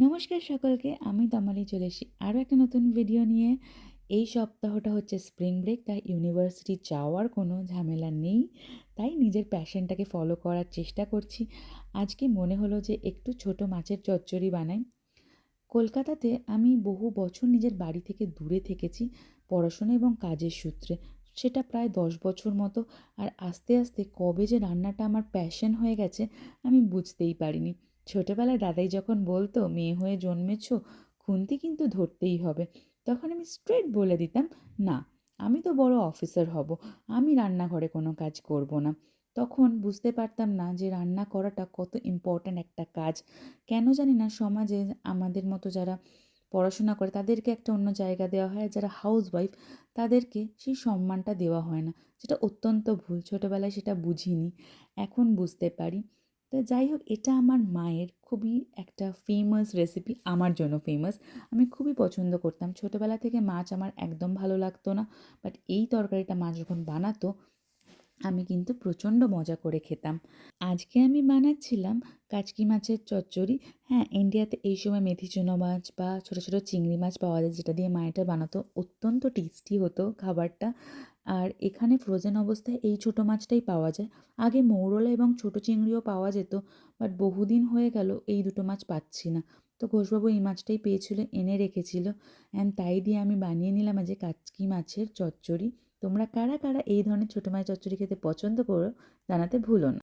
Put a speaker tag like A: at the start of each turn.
A: নমস্কার সকলকে, আমি তামালি চলে এসি আরও একটা নতুন ভিডিও নিয়ে। এই সপ্তাহটা হচ্ছে স্প্রিং ব্রেক তাই ইউনিভার্সিটি যাওয়ার কোনো ঝামেলা নেই। তাই নিজের প্যাশনটাকে ফলো করার চেষ্টা করছি। আজকে মনে হলো যে একটু ছোট মাছের চচ্চড়ি বানাই। কলকাতাতে আমি বহু বছর নিজের বাড়ি থেকে দূরে থেকেছি, পড়াশোনা এবং কাজের সূত্রে। সেটা প্রায় দশ বছর মতো, আর আস্তে আস্তে কবে যে রান্নাটা আমার প্যাশন হয়ে গেছে, আমি বুঝতেই পারিনি। ছোটোবেলায় দাদাই যখন বলতো, মেয়ে হয়ে জন্মেছ, খুন্তি কিন্তু ধরতেই হবে। তখন আমি স্ট্রেট বলে দিতাম, না, আমি তো বড় অফিসার হব, আমি রান্নাঘরে কোনো কাজ করব না। তখন বুঝতে পারতাম না যে রান্না করাটা কত ইম্পর্ট্যান্ট একটা কাজ। কেন জানি না, সমাজে আমাদের মতো যারা পড়াশোনা করে, তাদেরকে একটা অন্য জায়গা দেওয়া হয়, যারা হাউস ওয়াইফ তাদেরকে সেই সম্মানটা দেওয়া হয় না, যেটা অত্যন্ত ভুল। ছোটোবেলায় সেটা বুঝিনি, এখন বুঝতে পারি। তো যাই হোক, এটা আমার মায়ের খুবই একটা ফেমাস রেসিপি আমার জন্য ফেমাস আমি খুবই পছন্দ করতাম। ছোটোবেলা থেকে মাছ আমার একদম ভালো লাগতো না বাট এই তরকারিটা মা যখন বানাতো, আমি কিন্তু প্রচণ্ড মজা করে খেতাম। আজকে আমি বানাচ্ছিলাম কাচকি মাছের চচ্চড়ি। হ্যাঁ ইন্ডিয়াতে এই সময় মেথি চুনো মাছ বা ছোটো ছোটো চিংড়ি মাছ পাওয়া যায়, যেটা দিয়ে মায়েটা বানাতো। অত্যন্ত টেস্টি হতো খাবারটা। আর এখানে ফ্রোজেন অবস্থায় এই ছোটো মাছটাই পাওয়া যায়। আগে মৌরলা এবং ছোটো চিংড়িও পাওয়া যেত বাট বহুদিন হয়ে গেল এই দুটো মাছ পাচ্ছি না। তো ঘোষবাবু এই মাছটাই পেয়েছিল, এনে রেখেছিল। অ্যান্ড তাই দিয়ে আমি বানিয়ে নিলাম আজ কাচকি মাছের চচ্চড়ি। তোমরা কারা কারা এই ধরনের ছোটো মাছ চচ্চড়ি খেতে পছন্দ করো জানাতে ভুলো না।